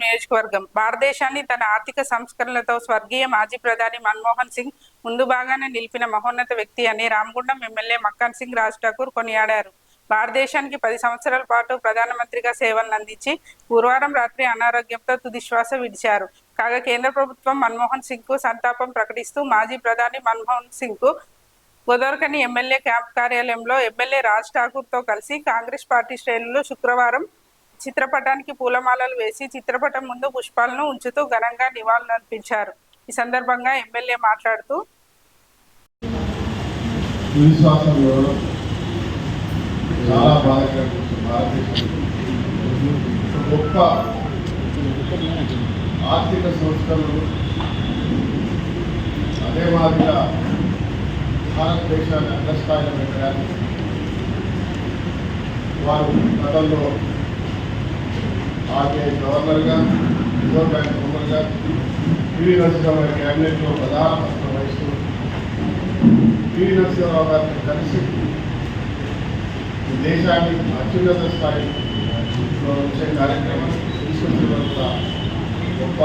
నియోజకవర్గం. భారతదేశాన్ని తన ఆర్థిక సంస్కరణలతో స్వర్గీయ మాజీ ప్రధాని మన్మోహన్ సింగ్ ముందు బాగానే నిలిపిన మహోన్నత వ్యక్తి అని రామగుండం ఎమ్మెల్యే మక్కన్ సింగ్ రాజ్ ఠాకూర్ కొనియాడారు. భారతదేశానికి పది సంవత్సరాల పాటు ప్రధానమంత్రిగా సేవలను అందించి గురువారం రాత్రి అనారోగ్యంతో తుదిశ్వాస విడిచారు. కాగా కేంద్ర ప్రభుత్వం మన్మోహన్ సింగ్కు సంతాపం ప్రకటిస్తూ మాజీ ప్రధాని మన్మోహన్ సింగ్కు గోదావరికని ఎమ్మెల్యే క్యాంప్ కార్యాలయంలో ఎమ్మెల్యే రాజ్ ఠాకూర్తో కలిసి కాంగ్రెస్ పార్టీ శ్రేణులు శుక్రవారం చిత్రపటానికి పూలమాలలు వేసి చిత్రపటం ముందు పుష్పాలను ఉంచుతూ ఘనంగా నివాళులర్పించారు ఈ సందర్భంగా ఎమ్మెల్యే మాట్లాడుతూ చాలా గొప్ప ఆర్థిక సంస్థలు అదే మాదిరిగా భారతదేశాన్ని అగ్రస్థాయిలో పెట్టడానికి వారు గతంలో ఆర్బీఐ గవర్నర్గా రిజర్వ్ బ్యాంక్ గవర్నర్గా పివి నరసింహరావు గారి క్యాబినెట్లో ప్రధాన పాత్ర వహిస్తూ పివి నరసింహరావు గారిని కలిసి దేశాన్ని అత్యున్నత స్థాయిలో వచ్చే కార్యక్రమం తీసుకొచ్చినంత గొప్ప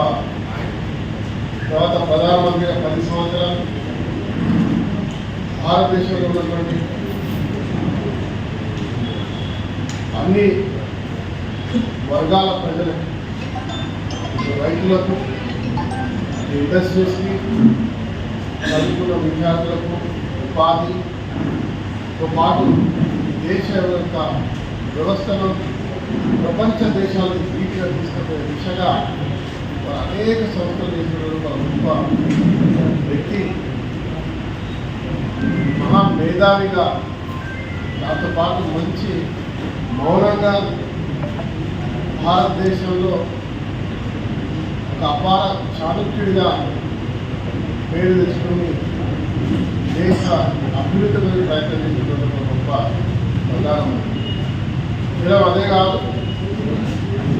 తర్వాత ప్రధానమంత్రిగా పది సంవత్సరాలు భారతదేశంలో ఉన్నటువంటి అన్ని వర్గాల ప్రజలకు రైతులకు ఇండస్ట్రీస్కి చదువుకున్న విద్యార్థులకు ఉపాధితో పాటు దేశ యొక్క వ్యవస్థను ప్రపంచ దేశాలకు ధీటుగా తీసుకుపోయే దిశగా అనేక సంస్థలు చేసిన గొప్ప వ్యక్తి. మహా మేధావిగా దాంతో పాటు మంచి మౌనంగా భారతదేశంలో ఒక అపార చాణుక్యుడిగా పేరు తెచ్చుకుని దేశ అభివృద్ధి మీద ప్రయత్నం ఒక గొప్ప ప్రధానమంత్రి. కేవలం అదే కాదు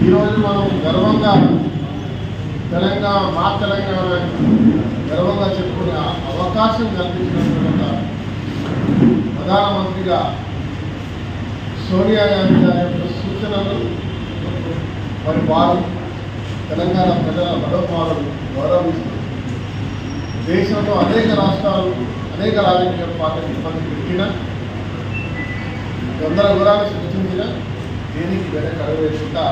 ఈరోజు మనం గర్వంగా తెలంగాణ మా తెలంగాణ గర్వంగా చెప్పుకునే అవకాశం కల్పించినటువంటి ప్రధానమంత్రిగా సోనియా గాంధీ గారి యొక్క సూచనలు మరి వారు తెలంగాణ ప్రజల మనోభావాలను గౌరవిస్తూ దేశంలో అనేక రాష్ట్రాలు అనేక రాజకీయ పార్టీలు ఇబ్బంది పెట్టిన గందరగోళాన్ని సృష్టించిన దేనికి వెనక అడవేసుకుంటా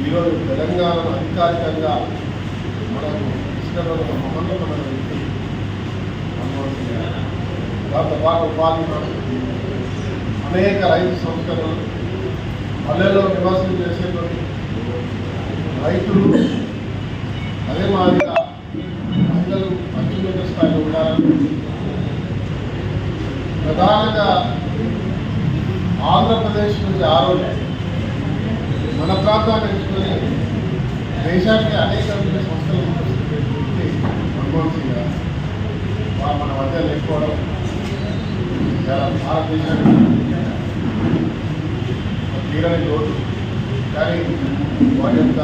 ఈరోజు తెలంగాణను అధికారికంగా మనకు ఇష్టమైన మమ్మల్ని మహోన్నతమైన వ్యక్తి దాంతో పాటు ఉపాధి అనేక రైతు సంస్కరణలు పల్లెల్లో నివాసం చేసేటువంటి రైతులు అదే మాదిరిగా మహిళలు అత్యున్నత స్థాయిలో ఉండాలని ప్రధానంగా ఆంధ్రప్రదేశ్ నుంచి ఆరోగ్యం మన ప్రాంతాన్ని ఎంచుకొని దేశానికి అనేక సంస్థలు వ్యక్తి మన్మోహన్ సింగ్ మన మధ్య లేకపోవడం చాలా భారతదేశానికి తీరని లోటు. కానీ వారి యొక్క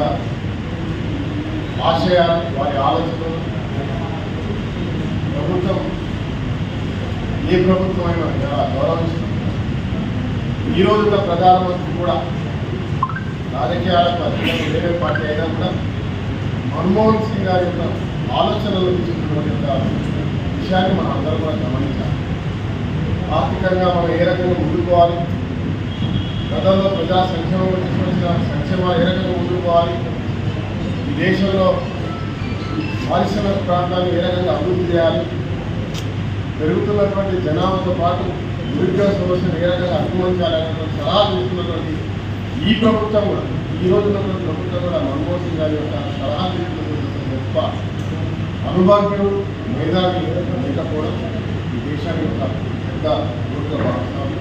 ఆశయాలు వారి ఆలోచనలు. ప్రభుత్వం ఏ ప్రభుత్వం అయినా చాలా గౌరవిస్తుంది. ఈ రోజున ప్రధానమంత్రి కూడా రాజకీయాలకు అతీతంగా వేరే పార్టీ అయినా కూడా మన్మోహన్ సింగ్ గారి యొక్క ఆలోచనలు తీసుకున్నటువంటి యొక్క విషయాన్ని మనం అందరం కూడా గమనించాలి. ఆర్థికంగా మనం ఏ రకంగా ముందుకోవాలి గతంలో ప్రజా సంక్షేమం తీసుకొచ్చిన సంక్షేమ ఏ రకంగా ముందుకోవాలి ఈ దేశంలో పారిశ్రామిక ప్రాంతాన్ని ఏ రకంగా అభివృద్ధి చేయాలి? పెరుగుతున్నటువంటి జనాభాతో పాటు నిరుద్యోగ సమస్యను ఏ రకంగా అధిగమించాలనేటువంటి సలహాలు ఈ ప్రభుత్వం కూడా ఈ రోజు ఉన్నటువంటి ప్రభుత్వం కూడా మన్మోహన్ సింగ్ గారి యొక్క సలహాలు తీసుకున్నటువంటి గొప్ప అనుభవజ్ఞుడు మేధావి లేకపోవడం ఈ దేశాన్ని యొక్క పెద్ద ఓటుగా భావిస్తాము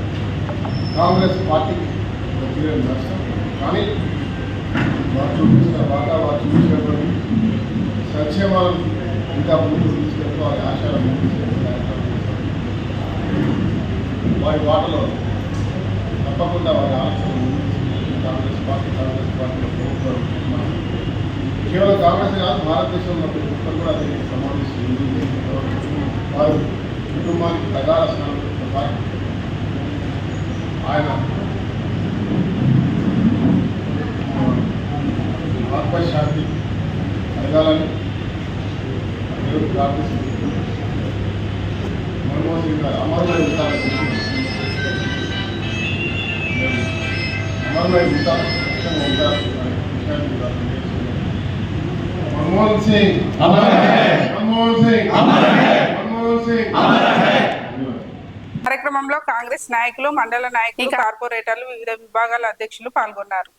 కాంగ్రెస్ పార్టీకి ఒక నష్టం. కానీ వారు చూపించిన బాగా వారు చూపించినటువంటి సంక్షేమాలను ఇంకా ముందుకు తీసుకెళ్తూ వారి ఆశయాలను ముందుకు వారి వాటలో తప్పకుండా వారి ఆలోచన కాంగ్రెస్ పార్టీ కాంగ్రెస్ పార్టీలో ప్రభుత్వం కేవలం కాంగ్రెస్ కాదు భారతదేశంలో ప్రతి ఒక్కరు కూడా దీనికి సమావేశం వారు కుటుంబానికి ప్రగాఢ స్థానం ఆయన ఆత్మశాంతి కలగాలని దేవుడు ప్రార్థిస్తుంది మన్మోహన్ సింగ్ గారు అమరులై ఉంటారని అమరులై ఉంటారు ఉంటారు అనే విషయాన్ని కూడా తెలియజేస్తున్నాను. మన్మోహన్ సింగ్ కార్యక్రమంలో కాంగ్రెస్ నాయకులు మండల నాయకులు కార్పొరేటర్లు వివిధ విభాగాల అధ్యక్షులు పాల్గొన్నారు.